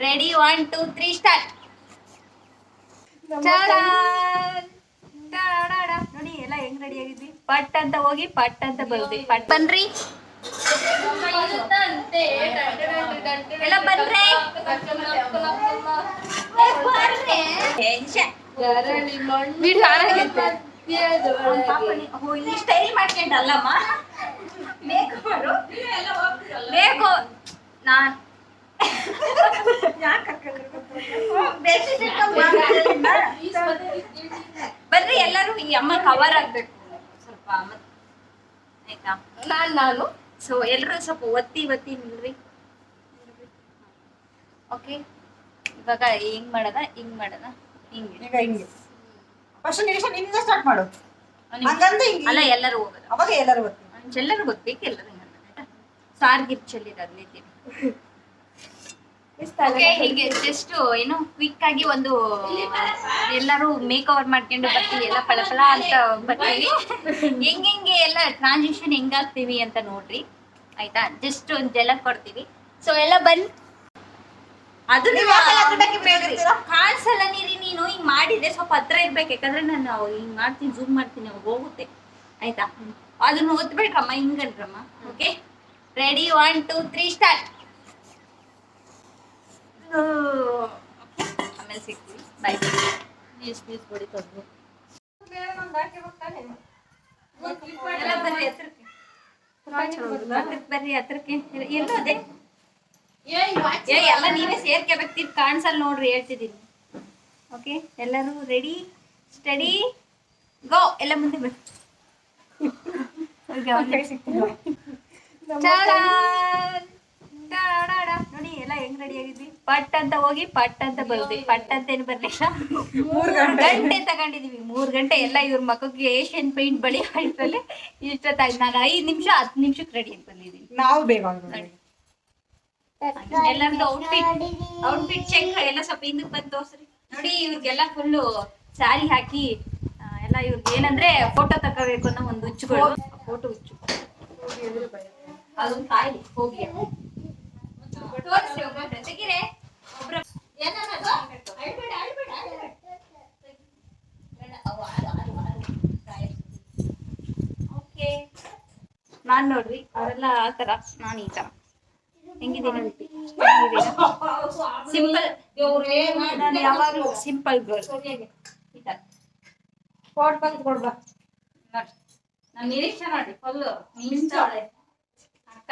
Ready one two three start ನೋಡಿ ಎಲ್ಲ ಹೆಂಗ್ ರೆಡಿ ಆಗಿದ್ವಿ? ಪಟ್ ಅಂತ ಹೋಗಿ ಪಟ್ ಅಂತ ಬಂದ್ವಿ ಪಟ್. ಬನ್ರಿ. ಎಲ್ಲ ಬನ್ರಿ. ಈ ಸ್ಟೈಲ್ ಮಾಡ್ಕೊಂಡಲ್ಲಮ್ಮ. ಬೇಕು ನಾನು ಬೇಕು. ಬರ್ರಿ ಎಲ್ಲರೂ ಈ ಅಮ್ಮ ಕವರ್ ಆಗ್ಬೇಕು. ಸ್ವಲ್ಪ ಆಯ್ತಾ? ನಾನು ನಾನು. ಸೊ ಎಲ್ಲರೂ ಸ್ವಲ್ಪ ಒತ್ತಿ ಒತ್ತಿ ನಿಲ್ರಿ. ಓಕೆ ಇವಾಗ ಹಿಂಗ್ ಮಾಡದ ಹಿಂಗ್ ಮಾಡದ? ಹಿಂಗೆ. ಈಗ ಹಿಂಗೆ. ಫಸ್ಟ್ ನಿಮಿಷ ನಿನ್ನಿಂದ ಸ್ಟಾರ್ಟ್ ಮಾಡು. ಹಂಗಂತ ಹಿಂಗೆ. ಅಲ್ಲ ಎಲ್ಲರೂ ಹೋಗೋದು? ಅವಾಗ ಎಲ್ಲರೂ ಬರ್ತೀವಿ ಎಲ್ಲರೂ ಗೊತ್ತಬೇಕು ಎಲ್ಲರೂ ಸಾರ್ಗಿರ್ ಚೆಲ್ಲಿದ ಅದ್ಲೈತಿ ಓಕೆ ಹೀಗೆ ಜಸ್ಟ್ ಏನು ಕ್ವಿಕ್ ಆಗಿ ಒಂದು ಎಲ್ಲರೂ ಮೇಕ್ ಓವರ್ ಮಾಡ್ಕೊಂಡು ಬರ್ತೀವಿ ಎಲ್ಲ ಫಳ ಫಳ ಅಂತ ಬರ್ತೀವಿ. ಹೆಂಗ್ ಹೆಂಗೆ ಎಲ್ಲ ಟ್ರಾನ್ಸಿಷನ್ ಹೆಂಗಾಗ್ತೀವಿ ಅಂತ ನೋಡ್ರಿ. ಆಯ್ತಾ? ಜಸ್ಟ್ ಒಂದ್ ಜಲ ಕೊಡ್ತೀವಿ. ಸೊ ಎಲ್ಲ ಬಂದ್ ಅದು? ಕಾಣಿಸಲ್ಲ ನೀರಿ ನೀನು ಹಿಂಗ್ ಮಾಡಿದ್ರೆ ಸ್ವಲ್ಪ ಹತ್ರ ಇರ್ಬೇಕು. ಯಾಕಂದ್ರೆ ನಾನು ಹಿಂಗ್ ಮಾಡ್ತೀನಿ ಜೂಮ್ ಮಾಡ್ತೀನಿ ಹೋಗುತ್ತೆ. ಆಯ್ತಾ? ಅದನ್ನ ಓದ್ಬೇಡ್ರಮ್ಮ ಹಿಂಗನ್ರಮ್ಮ. Okay ready one two three start ಬಾಯ್ ಬಡಿ ತಂದು ಬರ್ರಿ ಹತ್ರಕ್ಕೆ. ಏ ಎಲ್ಲ ನೀವೇ ಸೇರ್ಕೋಬೇಕು ಕಾಣಿಸಲ್ ಕಾಣಿಸಲ್ಲ ನೋಡ್ರಿ ಹೇಳ್ತಿದ್ದೀನಿ. ಓಕೆ ಎಲ್ಲರೂ ರೆಡಿ ಸ್ಟಡಿ ಗೋ ಎಲ್ಲ ಮುಂದೆ ಈಗ ಒಂದು- ಚಾಡಾನ್! ಹೆಂಗ್ ರೆಡಿ ಆಗಿದ್ವಿ? ಪಟ್ ಅಂತ ಹೋಗಿ ಪಟ್ ಅಂತ ಬಂದ್ವಿ ಪಟ್ ಅಂತ ಏನು ಬರ್ಲಿಲ್ಲ? ಮೂರ್ ಗಂಟೆ. ಗಂಟೆ ತಗೊಂಡಿದೀವಿ. ಮೂರ್ ಗಂಟೆ ಎಲ್ಲ ಇವ್ರ ಮಕ್ಕಳಿಗೆ ಏಷ್ಯನ್ ಪೇಂಟ್ ಬಳಿ ಇಷ್ಟರಲ್ಲಿ ಇಷ್ಟೊತ್ತಾಗಿ ನಾನು ಐದ್ ನಿಮಿಷ ಹತ್ತು ನಿಮಿಷಕ್ಕೆ ರೆಡಿ ಆಗಿ ಬಂದಿದ್ದೀನಿ ನಾವು ಬೇಗ. ಎಲ್ಲರದ್ದು ಔಟ್ಫಿಟ್ ಔಟ್ಫಿಟ್ ಚೆಕ್ ಎಲ್ಲ ಸ್ವಲ್ಪ ಹಿಂದಕ್ಕೆ ಬಂದು ತೋರ್ಸ್ರಿ. ನೋಡಿ ಇವ್ರಿಗೆಲ್ಲ ಫುಲ್ಲು ಸಾರಿ ಹಾಕಿ ಎಲ್ಲಾ ಎಲ್ಲ ಇವ್ರಿಗೆ ಏನಂದ್ರೆ ಫೋಟೋ ತಗೋಬೇಕು ಅನ್ನೋ ಒಂದು ಹುಚ್ಚುಗಳು. ಫೋಟೋ ಹುಚ್ಚು ಅದೊಂದು ಕಾಯಿಲೆ ಹೋಗಿ. ತೋರಿಸ್ರಿ ಒಬ್ಬೊಬ್ರೆ ತೆಗೀರೆ. ಒಬ್ರ ಏನನ್ನದು ಅಳ್ಬೇಡ ಅಳ್ಬೇಡ ಅಳ್ಬೇಡ. ನಾನ್ ನೋಡ್ರಿ ಅವರೆಲ್ಲ ಆ ತರ ನಾನು ಈ ತರ ಹೆಂಗಿದ್ದೀನಿ ಸಿಂಪಲ್ ನಾನು ಯಾವಾಗಲೂ ಸಿಂಪಲ್ ಗರ್ಲ್ ಈ ತರ ಕೊಡ್ ಬಂದು ಕೊಡ್ಬಾ ನೋಡಿ ನಾನು ನಿರೀಕ್ಷೆ ನೋಡಿ ಫುಲ್ ನಿಂತವಳೆ ಅಕ್ಕ.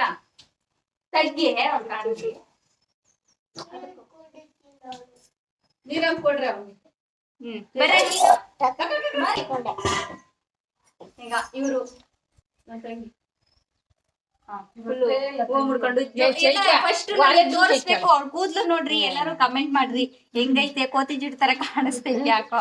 ತಗ್ಗಿ ಕಾಣಿಸಿ ನೀರನ್ನು ಕೊಡ್ರಿ ಅವ್ನಿಗೆ. ಈಗ ಇವರು. ನನ್ನ ತಂಗಿ. ತೋರಿಸ್ಬೇಕು ಅವ್ರ ಕೂದ್ಲು ನೋಡ್ರಿ ಎಲ್ಲಾರು ಕಮೆಂಟ್ ಮಾಡ್ರಿ. ಹೆಂಗೈತೆ ಕೋತಿ ತರ ಕಾಣಿಸ್ತೈತಿ ಯಾಕೋ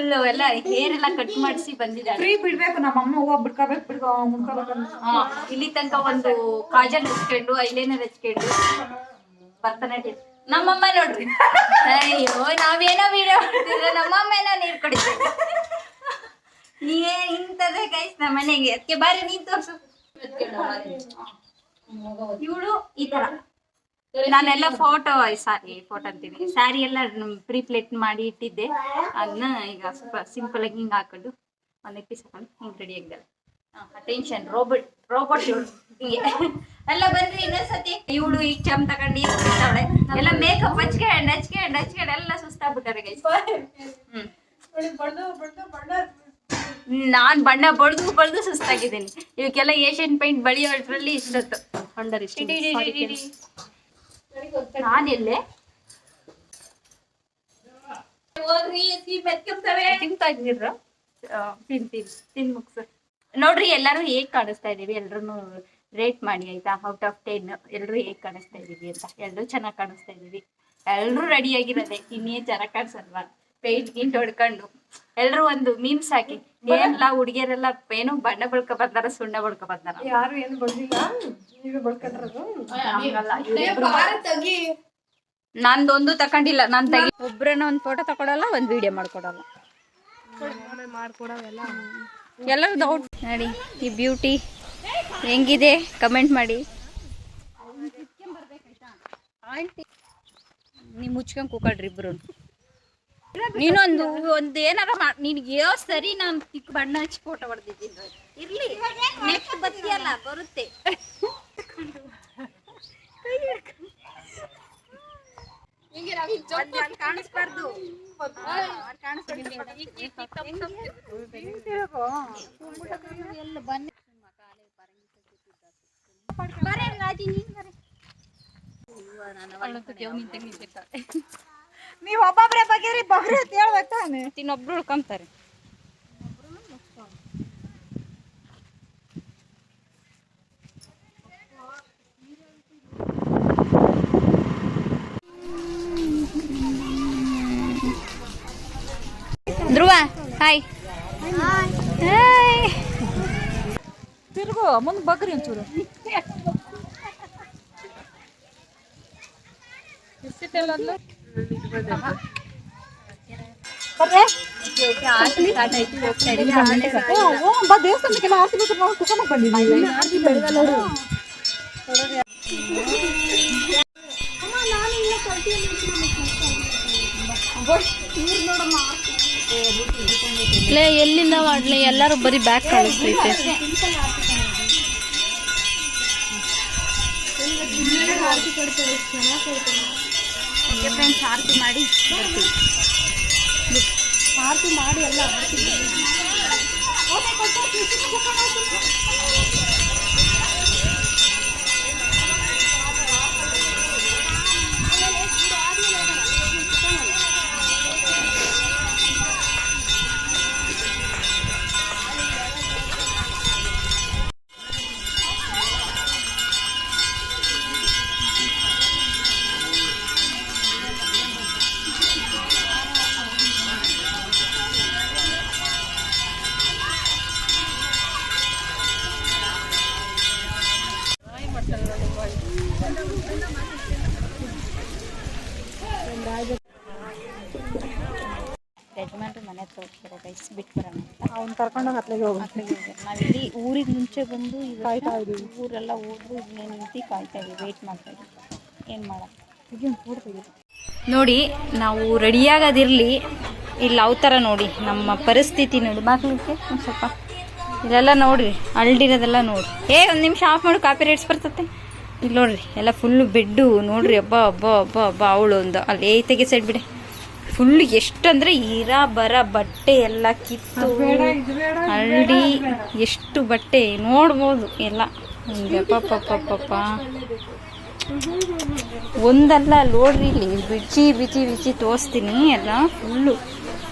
ಫುಲ್ ಎಲ್ಲ ಹೇರ್ ಎಲ್ಲ ಕಟ್ ಮಾಡಿಸಿ ಬಂದಿದ್ದಾರೆ. ಫ್ರೀ ಬಿಡ್ಬೇಕು ನಮ್ಮ ಅಮ್ಮ ಹೂವ ಬಿಡ್ಕೋಬೇಕು ಮುಡ್ಕೋಬೇಕು ಹಾ, ಇಲ್ಲಿ ತನಕ ಒಂದು ಕಾಜಲ್ ಹಚ್ಕೊಂಡು ಐಲೈನರ್ ಹಚ್ಕೊಂಡು ಭರತನಾಟ್ಯ ನಮ್ಮಮ್ಮ ನೋಡ್ರಿ. ಅಯ್ಯೋ ನಾವೇನೋ ವಿಡಿಯೋ ಮಾಡ್ತಿದ್ರೆ ನಮ್ಮಮ್ಮ ಏನೋ ನೀರು ಕುಡಿತೀವಿ ನೀವೇ ಇಂಥದೇ ಗೈಸ್ ನಮ್ಮ ಮನೆಗೆ. ಅದಕ್ಕೆ ಬಾರಿ ನೀನ್ ತೋರ್ಸು. ಇವಳು ಈ ತರ. ನಾನೆಲ್ಲ ಫೋಟೋ ಸಾರಿ ಫೋಟೋ ಅಂತೀನಿ. ಸ್ಯಾರಿ ಎಲ್ಲ ಪ್ರೀ ಪ್ಲೇಟ್ ಮಾಡಿ ಇಟ್ಟಿದ್ದೆ. ಅದನ್ನ ಈಗ ಸ್ವಲ್ಪ ಸಿಂಪಲ್ ಆಗಿ ಹಿಂಗ್ ಹಾಕೊಂಡು ಒಂದ್ ಪೀಸ್ ಹಾಕೊಂಡು ಹಿಂಗ್ ರೆಡಿ ಆಗಿದ್ದಾಳೆ ಅಟೆನ್ಷನ್ ರೋಬೋಟ್ ರೋಬೋಟ್ ಎಲ್ಲ ಬಂದ್ರೆ ಇನ್ನೊಂದ್ಸತಿ ಇವಳು ಈಗ ಚಮ್ ತಗೊಂಡು ಎಲ್ಲ ಮೇಕಪ್ ಹಚ್ಕೊಂಡ್ ಹಚ್ಕೊಂಡ್ ಹಚ್ಕೊಂಡ್ ಎಲ್ಲ ಸುಸ್ತಾಗ್ಬಿಟ್ಟಾರೆ ಗೈಸ್ ಬಣ್ಣ ಬಡ್ದು ಬಡ್ದು ಬಣ್ಣ ನಾನ್ ಬಣ್ಣ ಬಳ್ದು ಬಳ್ದು ಸುಸ್ತಾಗಿದ್ದೀನಿ ಇವಕ್ಕೆಲ್ಲ ಏಷ್ಯನ್ ಪೇಂಟ್ ಬಳಿಯೋದ್ರಲ್ಲಿ ಇಷ್ಟೊತ್ತು ಇಡಿ, ಇಡಿ. ನಾನೆಲ್ಲೇ ತಿಂತಾ ಇದ್ದೀರ? ತಿನ್ ತಿನ್ ತಿನ್ ಮುಗ್ಸು. ನೋಡ್ರಿ ಎಲ್ಲರೂ ಹೇಗ್ ಕಾಣಿಸ್ತಾ ಇದೀವಿ? ಎಲ್ರು ರೇಟ್ ಮಾಡಿ ಆಯ್ತಾ? ಔಟ್ ಆಫ್ ಟೆನ್ ಎಲ್ರು ಹೇಗ್ ಕಾಣಿಸ್ತಾ ಇದೀವಿ ಅಂತ. ಎಲ್ರು ಚೆನ್ನಾಗ್ ಕಾಣಿಸ್ತಾ ಇದೀವಿ. ಎಲ್ರು ರೆಡಿ ಆಗಿರೋದೆ. ಇನ್ನೇ ಚೆನ್ನಾಗ್ ಕಾಣಿಸಲ್ವಾ? ಪೇಂಟ್ ಗಿಂಟ್ ಹೊಡ್ಕೊಂಡು ಎಲ್ರು ಒಂದು ಮೀಮ್ಸ್ ಹಾಕಿ ಏನೆಲ್ಲ ಹುಡುಗಿಯರೆಲ್ಲ ಏನು ಬಣ್ಣ ಬಳ್ಕ ಬಂದಾರ ಸುಣ್ಣ ಬಳ್ಕ ಬಂದಾರ? ಯಾರು ಏನು ನೀವೇ ಬಳ್ಕೊಂಡ್ರದು. ನಂದೊಂದು ತಕೊಂಡಿಲ್ಲ ನಾನ್ ತಗಿ. ಒಬ್ರನ್ನ ಒಂದ್ ಫೋಟೋ ತಕೊಡಲ್ಲ ಒಂದ್ ವಿಡಿಯೋ ಮಾಡ್ಕೊಡಲ್ಲ. ಎಲ್ಲರೂ ಡೌಟ್ ನೋಡಿ ಈ ಬ್ಯೂಟಿ ಹೆಂಗಿದೆ? ಕಮೆಂಟ್ ಮಾಡಿ. ನೀವು ಮುಚ್ಕೊಂಡ್ ಕೂಕಳ್ರಿ ಇಬ್ರು ನೀನೊಂದು ಒಂದ್ ಏನಾರ ನಿನಗೆ ಸರಿ ನಾನು ಚಿಕ್ಕ ಬಣ್ಣ ಹಚ್ಚಿ ಫೋಟೋ ಹೊಡೆದಿದ್ದೀನಿ ಇರ್ಲಿ ನೆಕ್ಸ್ಟ್ ಬತ್ತಿಯಲ್ಲ ಬರುತ್ತೆ. ಕಾಣಿಸ್ಬಾರ್ದು. ಬರೇ ರಾಜಿ ನೀನ್ ಬರೇ ನೀವ್ ಒಬ್ಬೊಬ್ರೆ ಬಗೆರಿ ಬಗ್ರಿ ಅಂತ ಹೇಳ್ಬೇಕು ತಾನೆ ಇನ್ನೊಬ್ರು ಉಳ್ಕೊಂತಾರೆ ಧ್ರುವ ಹಾಯ್ ಹಾಯ್ ತಿರ್ಗು ಮುಂದ್ ಬಗ್ರಿ ಒಂಚೂರು ಬರ್ರೆ? ಬಾ ದೇವಸ್ಥಾನಕ್ಕೆಲ್ಲ ಆರ್ತಿ ನಾವು ಎಲ್ಲಿಂದ ಮಾಡ್ಲಿ? ಎಲ್ಲರೂ ಬರೀ ಬ್ಯಾಗ್ ಕಳಿಸ್ತೈತೆ ಫ್ರೆಂಡ್ಸ್ ಆರತಿ ಮಾಡಿ ಬರ್ತೀವಿ ಆರತಿ ಮಾಡಿ ಎಲ್ಲ ಯಜಮಾನ್ರು ಮನೆ ಹತ್ರ ಹೋಗ್ತಾರೆ ಗೈಸ್ ಬಿಟ್ಟು ಬರೋಣ ಅವ್ನ್ ಕರ್ಕೊಂಡೋಗಿ ಹತ್ಲಿಗೆ ಹೋಗು ನಾವಿಲ್ಲಿ ಊರಿಗೆ ಮುಂಚೆ ಬಂದು ಕಾಯ್ತಾ ಇದೀವಿ. ಊರೆಲ್ಲ ಹೋದ್ರು ಇಲ್ಲಿ ನಿಂತು ಕಾಯ್ತಾ ಇದೀವಿ. ವೇಟ್ ಮಾಡ್ತಾ ಇದೀವಿ. ಏನು ಮಾಡೋದು ಈಗಿನ ಫೋಟೋ ನೋಡಿ ನಾವು ರೆಡಿಯಾಗೋದಿರಲಿ ಇಲ್ಲಿ ಅವತರ ನೋಡಿ ನಮ್ಮ ಪರಿಸ್ಥಿತಿ ನೋಡಿ. ಬಾಗ್ಲಿಕ್ಕೆ ಒಂದು ಸ್ವಲ್ಪ ಇದೆಲ್ಲ ನೋಡಿರಿ ಅಲ್ಡಿರೋದೆಲ್ಲ ನೋಡಿ ಏ ಒಂದು ನಿಮಿಷ ಆಫ್ ಮಾಡಿ ಕಾಪಿ ರೇಟ್ಸ್ ಬರ್ತತೆ. ಇಲ್ಲಿ ನೋಡಿರಿ ಎಲ್ಲ ಫುಲ್ಲು ಬೆಡ್ಡು ನೋಡಿರಿ ಅಬ್ಬ ಅಬ್ಬ ಅಬ್ಬ ಅಬ್ಬ ಅವಳು ಒಂದು. ಅಲ್ಲಿ ಏ ತೆಗೆ ಸೈಡ್ ಬಿಡೆ. ಫುಲ್ ಎಷ್ಟಂದ್ರೆ ಇರ ಬರ ಬಟ್ಟೆ ಎಲ್ಲ ಕಿತ್ತು ಹಳ್ಳಿ ಎಷ್ಟು ಬಟ್ಟೆ ನೋಡ್ಬೋದು ಎಲ್ಲ. ಪಾಪ ಪಪ್ಪ ಒಂದಲ್ಲ ನೋಡ್ರಿ ಇಲ್ಲಿ ಬಿಚ್ಚಿ ಬಿಚ್ಚಿ ಬಿಚ್ಚಿ ತೋರಿಸ್ತೀನಿ ಎಲ್ಲ ಫುಲ್ಲು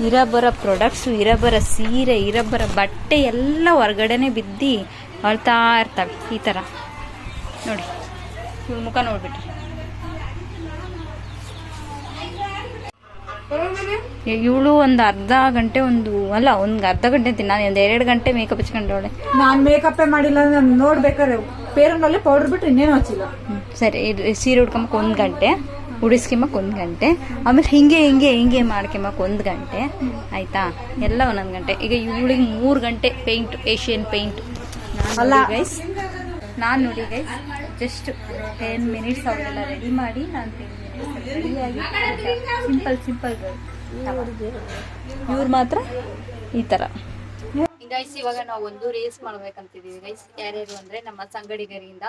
ಇರಬರ ಪ್ರಾಡಕ್ಟ್ಸ್ ಇರಬರ ಸೀರೆ ಇರಬರ ಬಟ್ಟೆ ಎಲ್ಲ ಹೊರಗಡೆನೆ ಬಿದ್ದು ಅಳ್ತಾ ಇರ್ತವೆ ಈ ಥರ. ನೋಡಿ ಇವ್ರ ಮುಖ ನೋಡ್ಬಿಟ್ರಿ. ಇವಳು ಒಂದು ಅರ್ಧ ಗಂಟೆ ಒಂದು ಅಲ್ಲ ಒಂದು ಅರ್ಧ ಗಂಟೆ ತಿನ್ನ. ನಾನು ಒಂದು ಎರಡು ಗಂಟೆ ಮೇಕಪ್ ಹಚ್ಕೊಂಡವಳೆ. ನಾನು ಮೇಕಪ್ಪೇ ಮಾಡಿಲ್ಲ ನಾನು ನೋಡ್ಬೇಕಾರೆ ಪೇರನಲ್ಲಿ ಪೌಡರ್ ಬಿಟ್ಟು ಇನ್ನೇನು ಹಚ್ಚಿಲ್ಲ. ಸರಿ ಇದು ಸೀರೆ ಉಡ್ಕೊಂಬಕ್ ಒಂದು ಗಂಟೆ ಉಡಿಸ್ಕೊಂಬಕ್ ಒಂದು ಗಂಟೆ ಆಮೇಲೆ ಹಿಂಗೆ ಹಿಂಗೆ ಹಿಂಗೆ ಮಾಡ್ಕೊಂಬಕ್ ಒಂದು ಗಂಟೆ ಆಯ್ತಾ? ಎಲ್ಲ ಒಂದೊಂದು ಗಂಟೆ. ಈಗ ಇವಳಿಗೆ ಮೂರು ಗಂಟೆ ಪೇಂಟ್ ಏಷ್ಯನ್ ಪೇಂಟ್ ಅಲ್ಲ. ಗೈಸ್ ನಾನು ನೋಡಿ ಗೈಸ್ ಜಸ್ಟ್ ಟೆನ್ ಮಿನಿಟ್ಸ್ ಅವರೆಲ್ಲ ರೆಡಿ ಮಾಡಿ ನಾನು ಸಿಂಪಲ್ ಸಿಂಪಲ್ ಇವ್ರು ಮಾತ್ರ ಈ ಥರ ಗೈಸ್ ಇವಾಗ ನಾವು ಒಂದು ರೇಸ್ ಮಾಡ್ಬೇಕಂತಿದೀವಿ. ಗೈಸ್ ಯಾರ್ಯಾರು ಅಂದ್ರೆ ನಮ್ಮ ಸಂಗಡಿಗರಿಂದ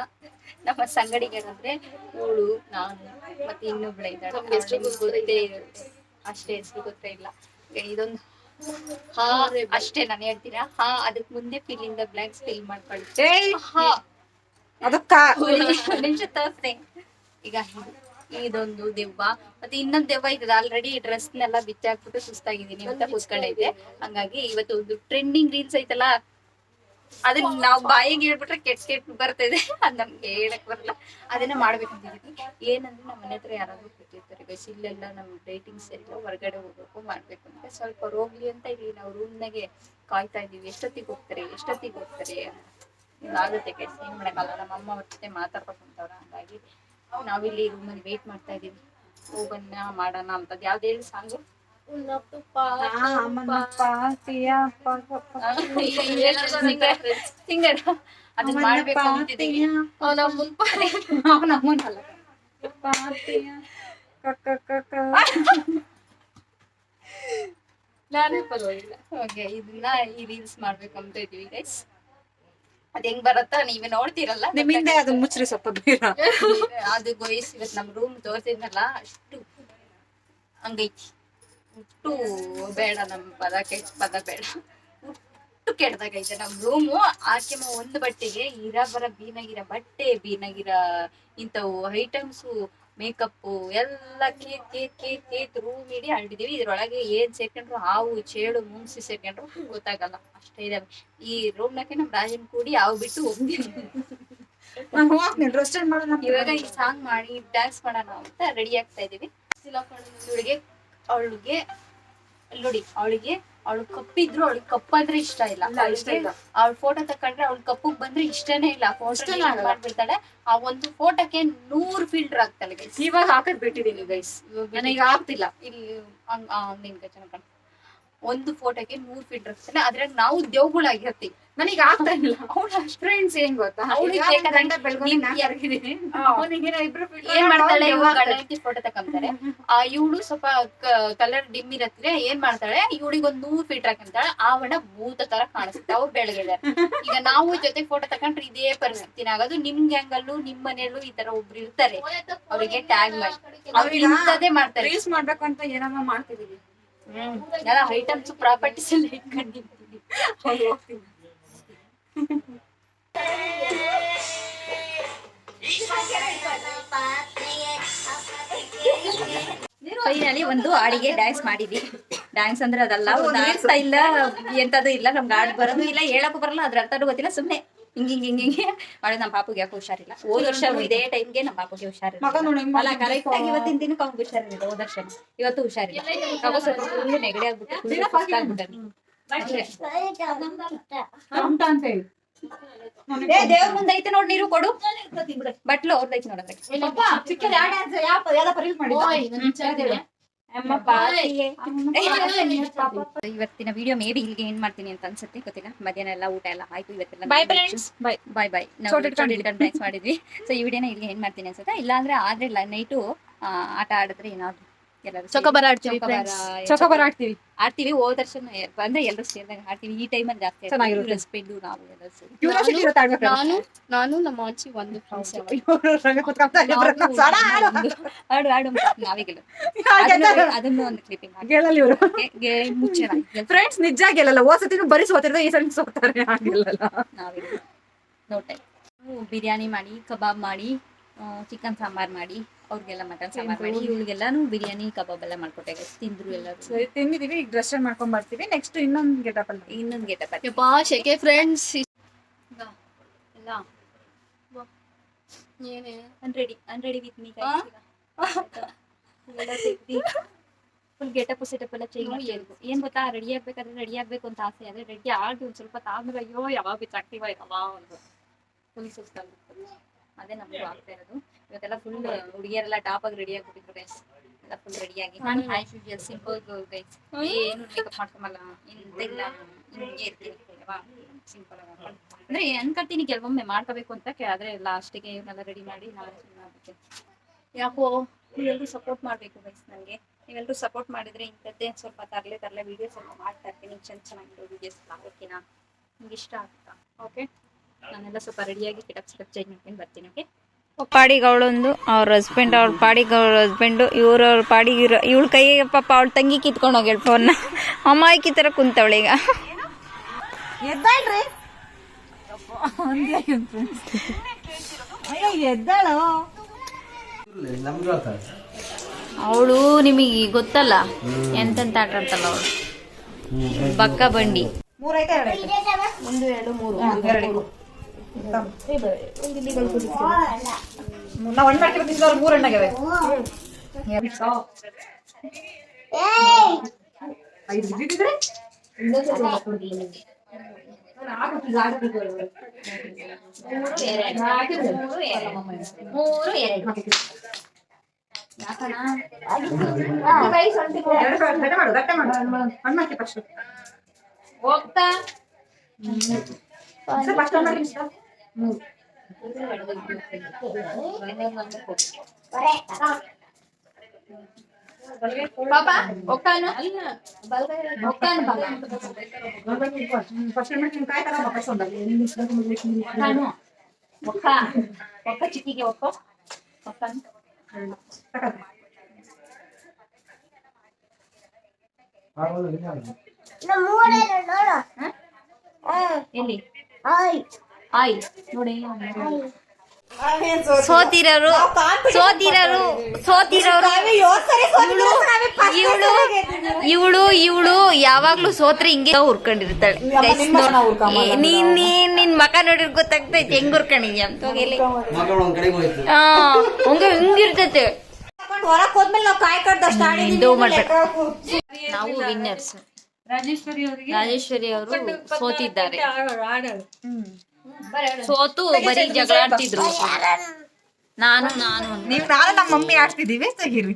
ನಮ್ಮ ಸಂಗಡಿಗರಂದ್ರೆ ಇವಳು ನಾನು ಮತ್ತೆ ಇನ್ನೊಬ್ಳ ಇದ್ದಾಳೆ. ಅವ್ಳಿಗೆ ಗೊತ್ತೇ ಇರುತ್ತೆ ಅಷ್ಟೇ ಹೆಸರು ಗೊತ್ತೇ ಇಲ್ಲ. ಈಗ ಇದೊಂದು ಹಾ ಅಷ್ಟೇ ನಾನು ಹೇಳ್ತೀರಾ? ಹಾ ಅದಕ್ ಮುಂದೆ ಫಿಲ್ ಇಂದ ಬ್ಲಾಂಕ್ಸ್ ಫಿಲ್ ಮಾಡ್ಕೊಳ್ತೇವೆ ಹಾ. ಅದಕ್ಕ. ನಿಮಿಷ ಈಗ ಇದೊಂದು ದೆವ್ವ. ಮತ್ತೆ ಇನ್ನೊಂದ್ ದೆವ್ವ ಇದೆ ಆಲ್ರೆಡಿ ಡ್ರೆಸ್ನೆಲ್ಲ ಬಿಚ್ಚಾಕ್ಬಿಟ್ಟು ಸುಸ್ತಾಗಿದ್ದೀನಿ ಅಂತ ಕೂತ್ಕೊಂಡೈತೆ ಹಂಗಾಗಿ ಇವತ್ತು ಒಂದು ಟ್ರೆಂಡಿಂಗ್ ರೀಲ್ಸ್ ಐತಲ್ಲ ಅದನ್ನ ನಾವು ಬಾಯಿಗೆ ಹೇಳ್ಬಿಟ್ರೆ ಕೆಟ್ಟ ಕೆಟ್ಟ ಇದೆ. ಅದ್ ನಮ್ಗೆ ಹೇಳಕ್ ಬರಲ್ಲ. ಅದನ್ನ ಮಾಡ್ಬೇಕಂತಿದ್ದೀನಿ ಏನಂದ್ರೆ ನಮ್ಮ ಮನೆ ಹತ್ರ ಯಾರಾದ್ರೂ ಕೂತಿರ್ತಾರೆ. ಗೈಸ್ ಇಲ್ಲೆಲ್ಲ ನಮ್ ಡೇಟಿಂಗ್ ಎಲ್ಲ ಹೊರಗಡೆ ಹೋಗ್ಬೇಕು ಮಾಡ್ಬೇಕು ಅಂತ. ಸ್ವಲ್ಪ ಹೋಗ್ಲಿ ಅಂತ ಇಲ್ಲಿ ನಾವು. ರೂಮ್ನಾಗೆ ಕಾಯ್ತಾ ಇದೀವಿ ಎಷ್ಟೊತ್ತಿಗೆ ಹೋಗ್ತಾರೆ? ಎಷ್ಟೊತ್ತಿಗೆ ಹೋಗ್ತಾರೆ? ಆಗುತ್ತೆ ಕೆಟ್ಟ ಏನ್ ಮಾಡಕ್ಕಲ್ಲ ನಮ್ಮ ಅಮ್ಮ ಅವ್ರ ಜೊತೆ ಮಾತಾಡ್ಬೇಕು ಅಂತವ್ರ ಹಂಗಾಗಿ ನಾವಿಲ್ಲಿ ರೂಮಲ್ಲಿ ವೇಟ್ ಮಾಡ್ತಾ ಇದೀವಿ ಹೋಗನ್ನ ಮಾಡೋಣ ಅಂತದ್ ಯಾವ್ದು ಹೇಳಿ ಸಾಂಗು ಸಿಂಗರ್ ಅದನ್ನ ಮಾಡ್ಬೇಕು ಅಂತಿದೀವಿ ಅವ್ನ ಮುನ್ಪ ಅವನ ಅಮ್ಮನಲ್ಲ ನಾನೇ ಪರವಾಗಿಲ್ಲ. ಓಕೆ ಇದನ್ನ ಈ ರೀಲ್ಸ್ ಮಾಡ್ಬೇಕಂತ ಇದೀವಿ ಗೈಸ್ ಅದ್ ಹೆಂಗ್ ಬರತ್ತ ನೀವೇ ನೋಡ್ತೀರಲ್ಲ ನಿಮ್ಮಿಂದ ಅದು ಮುಚ್ಚ್ರಿ ಸ್ವಲ್ಪ ಬೇರ ಅದು ಗೋಯಿಸ್ ಇವತ್ ನಮ್ ರೂಮ್ ತೋರ್ಸಿದ್ನಲ್ಲ ಅಷ್ಟು ಹಂಗೈತಿ. ಉಟ್ಟು ಬೇಡ ನಮ್ ಪದ ಕೆಟ್ಟ ಪದ ಬೇಡ. ಅಷ್ಟು ಕೆಡ್ದಾಗೈತೆ ನಮ್ ರೂಮು ಆಕೆಮ್ಮ ಒಂದ್ ಬಟ್ಟೆಗೆ ಇರ ಬರ ಬೀನಾಗಿರ ಬಟ್ಟೆ ಬೀನಾಗಿರ ಇಂಥವು ಐಟಮ್ಸು ಮೇಕಪ್ ಎಲ್ಲ ಕೀತ್ ಕೀತ್ ಕೀತ್ ಕೀತ್ ರೂಮ್ ಇಡೀ ಹರಡಿದೀವಿ ಇದ್ರೊಳಗೆ ಏನ್ ಸೇರ್ಕೊಂಡ್ರು ಹಾವು ಚೇಳು ಮುಂಗ್ಸಿ ಸೇರ್ಕೊಂಡ್ರು ಗೊತ್ತಾಗಲ್ಲ. ಅಷ್ಟೇ ಇದಾವೆ ಈ ರೂಮ್ನಾಗೆ ನಮ್ ರಾಜನ್ ಕೂಡಿ ಹಾವು ಬಿಟ್ಟು ಹೋಗ್ತೀವಿ. ಇವಾಗ ಈ ಸಾಂಗ್ ಮಾಡಿ ಡ್ಯಾನ್ಸ್ ಮಾಡೋಣ ಅಂತ ರೆಡಿ ಆಗ್ತಾ ಇದೀವಿ ಇವಳಿಗೆ ಅವಳಿಗೆ ನೋಡಿ ಅವಳಿಗೆ ಅವಳು ಕಪ್ಪಿದ್ರು ಅವಳು ಕಪ್ಪ ಅಂದ್ರೆ ಇಷ್ಟ ಇಲ್ಲ. ಅವಳ ಫೋಟೋ ತಕೊಂಡ್ರೆ ಅವಳ ಕಪ್ಪಗ್ ಬಂದ್ರೆ ಇಷ್ಟನೇ ಇಲ್ಲ. ಫೋಟೋ ಮಾಡ್ಬಿಡ್ತಾಳೆ. ಆ ಒಂದು ಫೋಟೋಕ್ಕೆ ನೂರ್ ಫಿಲ್ಟರ್ ಆಗ್ತಾಳೆ. ಇವಾಗ ಹಾಕದ್ ಬಿಟ್ಟಿದೀನಿ ಗೈಸ್ ನನಗೆ ಆಗ್ತಿಲ್ಲ. ಇಲ್ಲಿ ನಿನ್ಗೆ ಚೆನ್ನಾಗ್ ಕಾಣ್- ಒಂದು ಫೋಟೋಗೆ ನೂರ್ ಫೀಟ್ ಇರ್ತದೆ ಅದ್ರಾಗ ನಾವು ದೇವ್ಗಳಾಗಿರ್ತೀವಿ ನನಗೆ ಆಗ್ತಾ ಇಲ್ಲ. ಅವಳು ಫ್ರೆಂಡ್ಸ್ ಏನ್ ಗೊತ್ತಾ? ಏನ್ ಮಾಡ್ತಾಳೆ? ಫೋಟೋ ತಕೊಂತಾರೆ ಆ ಇವಳು ಸ್ವಲ್ಪ ಕಲರ್ ಡಿಮ್ ಇರತ್ತೆ ಏನ್ ಮಾಡ್ತಾಳೆ? ಇವಳಿಗೆ ಒಂದ್ ನೂರ್ ಫೀಟ್ ಹಾಕಂತಾಳೆ ಆವಣ ಭೂತ ತರ ಕಾಣಿಸುತ್ತೆ. ಅವ್ರು ಬೆಳಗಿದ್ದಾರೆ ಈಗ ನಾವು ಜೊತೆ ಫೋಟೋ ತಕೊಂಡ್ರೆ ಇದೇ ಪರಿಸ್ಥಿತಿನ ಆಗೋದು ನಿಮ್ ಗ್ಯಾಂಗಲ್ಲೂ ನಿಮ್ ಮನೆಯಲ್ಲೂ ಈ ತರ ಒಬ್ರು ಇರ್ತಾರೆ. ಅವರಿಗೆ ಟ್ಯಾಗ್ ಮಾಡಿ. ಅವ್ರು ಅವ್ರಿಗೆ ಇಂಥದ್ದೇ ಮಾಡ್ತಾರೆ. ರೀಲ್ಸ್ ಮಾಡ್ಬೇಕು ಅಂತ ಏನಮ್ಮ ಮಾಡ್ತಿದೀವಿ. ಎಲ್ಲ ಐಟಮ್ಸ್ ಪ್ರಾಪರ್ಟೀಸ್ ಎಲ್ಲ ಹೋಗ್ತೀನಿ ಫೈನಲಿ ಒಂದು ಹಾಡಿಗೆ ಡ್ಯಾನ್ಸ್ ಮಾಡಿದ್ವಿ. ಡ್ಯಾನ್ಸ್ ಅಂದ್ರೆ ಅದಲ್ಲ ಒಂದು ಇಲ್ಲ, ಎಂತದು ಇಲ್ಲ, ನಮ್ಗೆ ಆಡ್ ಬರೋದು ಇಲ್ಲ, ಹೇಳಕ್ಕೂ ಬರಲ್ಲ, ಅದ್ರ ಅರ್ಥನೂ ಗೊತ್ತಿಲ್ಲ, ಸುಮ್ನೆ ಹಿಂಗ್ ಹಿಂಗ್ ಹಿಂಗ್ ಹಿಂಗೆ ಮಾಡಿ ನಮ್ಮ ಪಾಪುಗೆ ಯಾಕೆ ಹುಷಾರಿಲ್ಲ ಹೋದ ವರ್ಷ ಇದೇ ಟೈಮ್ಗೆ ನಮ್ಮ ಪಾಪುಗೆ ಹುಷಾರಿಲ್ಲ ಮಗ ನೋಡಿ ಹೆಂಗ್ ಅಲ್ಲ ಕರೆಕ್ಟ್ ಆಗಿ ಇವತ್ತಿನ ದಿನಕ್ಕೆ ಅವ್ನಿಗೆ ಹುಷಾರಿಲ್ಲ ಹೋದ ವರ್ಷ ಇವತ್ತು ಹುಷಾರಿಲ್ಲ ಅವಾಗ ಸ್ವಲ್ಪ ಫುಲ್ ನೆಗಡಿ ಆಗ್ಬಿಟ್ಟು full ಸುಸ್ತಾಗ್ಬಿಟ್ಟಾನೆ. ಅಷ್ಟೇ. ಅಂತ ಹೇಳಿ ಏ ದೇವ್ರ ಮುಂದೆ ಐತೆ ನೋಡಿ ನೀರು ಕೊಡು ಬಟ್ಲು ಅವ್ರದೈತೆ ನೋಡಂದ್ರೆ ಇವತ್ತಿನ ವಿಡಿಯೋ ಮೇ ಬಿ ಇಲ್ಲಿಗೆ ಏನ್ ಮಾಡ್ತೀನಿ ಅಂತ ಅನ್ಸುತ್ತೆ ಗೊತ್ತಿಲ್ಲ? ಮಧ್ಯಾಹ್ನ ಎಲ್ಲ ಊಟ ಎಲ್ಲ ಆಯ್ತು ಇವತ್ತೆಲ್ಲ ಬೈ ಬಾಯ್ ಬಾಯ್ ನಾವು ಮಾಡಿದ್ವಿ. ಸೊ ಈ ವಿಡಿಯೋನ ಇಲ್ಲಿಗೆ ಏನ್ ಮಾಡ್ತೀನಿ ಅನ್ಸುತ್ತೆ? ಇಲ್ಲಾಂದ್ರೆ ಆದ್ರೆ ನೈಟು ಆಟ ಆಡಿದ್ರೆ ಏನಾದ್ರು ಚೊಕೊಬಾರ ಆಡ್ತೀವಿ ಚೊಕೊಬಾರ, ಆಡ್ತೀವಿ. ಆಡ್ತೀವಿ ಹೋದ ವರ್ಷ ಅಂದ್ರೆ ಎಲ್ಲರೂ ಸೇರಿದಾಗ ಆಡ್ತೀವಿ. ಈ ಟೈಮ್ ಅಲ್ಲಿ ಜಾಸ್ತಿ ಚೆನ್ನಾಗಿರುತ್ತೆ. ಸ್ಪೆಂಡ್ ನಾವು ಎಲ್ಲರೂ ಸೇರಿ. ನಾನು ನಾನು ನಮ್ಮ ಆಚಿ ಒಂದು ಆಡು. ಆಡು ನಾವೀಗೆಲ್ಲ ಅದನ್ನು- ಒಂದು ಕ್ಲಿಪಿಂಗ್ ಗೆಲ್ಲಲ್ಲ ಇವ್ರು. ಮುಚ್ಚೆ ಫ್ರೆಂಡ್ಸ್ ನಿಜ ಗೆಲ್ಲಲ್ಲ. ಹೋದ ಸತಿನೂ ಬರೀ ಸೋತಿರ್ತಾರೆ ಈ ಸಲ ಸೋತಾರೆ. ಆಗಿಲ್ಲಲ್ಲ ನಾವೀಗ ನೋಟೆ ಬಿರಿಯಾನಿ ಮಾಡಿ ಕಬಾಬ್ ಮಾಡಿ ಚಿಕನ್ ಸಾಂಬಾರ್ ಮಾಡಿ. ಅವ್ರಿಗೆಲ್ಲ ಮಟನ್ ಸಾಂಬಾರ್ ಮಾಡಿ ಇವಳಿಗೆಲ್ಲಾನು ಬಿರಿಯಾನಿ ಕಬಾಬ್ ಎಲ್ಲ ಮಾಡ್ಕೊಟ್ಟೆ. ತಿಂದ್ರು ಎಲ್ಲ ತಿಂದಿದೀವಿ. ಈಗ ಡ್ರೆಸ್ ಚೇಂಜ್ ಮಾಡ್ಕೊಂಡ್ ಬರ್ತೀವಿ. ನೆಕ್ಸ್ಟ್ ಇನ್ನೊಂದು ಗೆಟಪ್ ಅಲ್ಲಿ ಇನ್ನೊಂದು ಗೆಟಪ್ ಯಪ್ಪಾ ಶೆಕೆ ಫ್ರೆಂಡ್ಸ್ ಎಲ್ಲ. ಏನೇ? ಅನ್ರೆಡಿ ಅನ್ರೆಡಿ ವಿತ್ ಮೀ ಆ? ಫುಲ್ ಗೆಟಪ್ ಸೆಟಪ್ ಎಲ್ಲ ಚೇಂಜ್ ಏನ್ ಗೊತ್ತಾ? ರೆಡಿ ಆಗ್ಬೇಕಾದ್ರೆ ರೆಡಿ ಆಗ್ಬೇಕು ಅಂತ ಆಸೆ. ಆದ್ರೆ ರೆಡಿ ಆಗಿ ಒಂದ್ ಸ್ವಲ್ಪ ತಾಂದ್ರೆ ಅಯ್ಯೋ ಯಾವಾಗ ಬಿಚ್ಚಾಕ್ತೀವ ಯಾವಾಗ ಒಂದು ಫುಲ್ ಸುಸ್ತಾಗ್ಬಿಡ್ತದೆ ಅದೇ ನಮಗೂ ಆಗ್ತಾ ಇರೋದು. ಇವತ್ತೆಲ್ಲ ಫುಲ್ ಹುಡುಗಿಯರೆಲ್ಲ ಟಾಪ್ ಆಗಿ ರೆಡಿ ಆಗ್ಬಿಟ್ಟಿದ್ರು ಗೈಸ್ ಎಲ್ಲ ಫುಲ್ ರೆಡಿ ಆಗಿ. ಯೂಶುವಲ್ ಸಿಂಪಲ್ ಗೈಸ್ ಏನು ಮೇಕಪ್ ಮಾಡ್ಕೊಂಬಲ್ಲ. ಇಂತಿಲ್ಲ ಹಿಂಗೆ ಇರ್ತೀನಿ ಸಿಂಪಲ್ ಆಗಿ. ಅಂದ್ರೆ ಅನ್ಕೊಳ್ತೀನಿ ಕೆಲವೊಮ್ಮೆ ಮಾಡ್ಕೋಬೇಕು ಅಂತ ಆದ್ರೆ ಲಾಸ್ಟಿಗೆ ಇವನ್ನೆಲ್ಲ ರೆಡಿ ಮಾಡಿ ನಾನು ಸುಮ್ಮನೆ ಯಾಕೋ ನೀವೆಲ್ಲರೂ ಸಪೋರ್ಟ್ ಮಾಡಬೇಕು ಗೈಸ್ ನನಗೆ. ನೀವೆಲ್ಲರೂ ಸಪೋರ್ಟ್ ಮಾಡಿದ್ರೆ ಇಂಥದ್ದೇ ಸ್ವಲ್ಪ ತರಲೆ ತರಲೆ ವಿಡಿಯೋಸ್ ಎಲ್ಲ ಮಾಡ್ತಾ ಇರ್ತೀನಿ. ಚೆನ್ನ ಚೆನ್ನಾಗಿರೋ ವಿಡಿಯೋಸ್ ಓಕೆನಾ ನಿಮ್ಗೆ ಇಷ್ಟ ಆಗುತ್ತಾ? ಓಕೆ ನಾನೆಲ್ಲ ಸ್ವಲ್ಪ ರೆಡಿಯಾಗಿ ಕಿಟಪ್ ಸ್ಟೆಪ್ ಚೇಂಜ್ ಮಾಡ್ಕೊಂಡು ಬರ್ತೀನಿ ಓಕೆ ಪಾಡಿಗೆ ಅವಳೊಂದು ಅವ್ರ ಹಸ್ಬೆಂಡ್ ಅವ್ರ ಪಾಡಿಗೆ ಅವ್ರ ಹಸ್ಬೆಂಡು ಇವ್ರ ಅವ್ರ ಪಾಡಿಗೆ ಇರೋ ಇವಳ ಕೈಗೆ ಪಾಪ ಅವಳ ತಂಗಿ ಕಿತ್ಕೊಂಡು ಹೋಗ್ಯಾಳ ಫೋನ್ನ ಅಮ್ಮ ಥರ ಕುಂತವಳೀಗ ಅವಳು ನಿಮಗೆ ಗೊತ್ತಲ್ಲ ಎಂತೆಂತ ಆಟ ಆಡ್ತಲ್ಲ ಅವಳು. ಬಕ್ಕ ಬಂಡಿ. ಒಂದು ಎರಡು ಮೂರು. ನಾವು ಹಣ್ಣು ಹಾಕಿ ಬಿಟ್ಟಿದ್ರು ಮೂರು ಹಣ್ಣಾಗ್ಯಾವೆ. ಐದು ಬಿದ್ದಿದ್ರೆ ಮೂರು ಎರಡು. ಹೋಗ್ತಾ. ಫಸ್ಟ್ ಹಣ್ಣು ಹಾಕಿ ಇಷ್ಟ ಮೂರು ಪಾಪ ಒಕ್ಕಾನು ಒಕ್ಕಾನು ಪಾಪ ಫಸ್ಟ್ ಮೆಣಸಿನಕಾಯಿ ತರ ಬಕಸೊಂಡ ಒಕ್ಕಾನು ಒಕ್ಕ ಒಕ್ಕ ಚಿಕ್ಕಿಗೆ ಒಕ್ಕ ಒಕ್ಕಾನು ಎಲ್ಲಿ ಆಯ್ ನೋಡಿ. ಸೋತಿರೋರು ಸೋತಿರೋರು ಸೋತಿರೋರು. ಇವಳು ಇವಳು ಇವಳು ಯಾವಾಗ್ಲೂ ಸೋತ್ರೆ ಹಿಂಗೆ ಹುರ್ಕೊಂಡಿರ್ತಾಳೆ. ನೀನ್ ನೀನ್ ನಿನ್ ಮಕ ನೋಡಿರ್ ಗೊತ್ತಾಗ್ತೈತೆ ಹೆಂಗ್ ಹುರ್ಕೊಂಡಿದ್ಯ ಅಂತ. ಹಾ ಹಂಗ ಹಿಂಗಿರ್ತೈತೆ. ಹೊರಕ್ ಹೋದ್ಮೇಲೆ ನಾವು ವಿನ್ನರ್ಸ್ ರಾಜೇಶ್ವರಿ ಅವರಿಗೆ ರಾಜೇಶ್ವರಿ ಅವರು ಸೋತಿದ್ದಾರೆ. ಸೋತು ಬರೀ ಜಗಳ ಆಡ್ತಿದ್ರು. ನಾನು ನಾನು. ನೀವು ನಾನು ನಮ್ಮ ಮಮ್ಮಿ ಆಡ್ತಿದೀವಿ ತೆಗೀರಿ.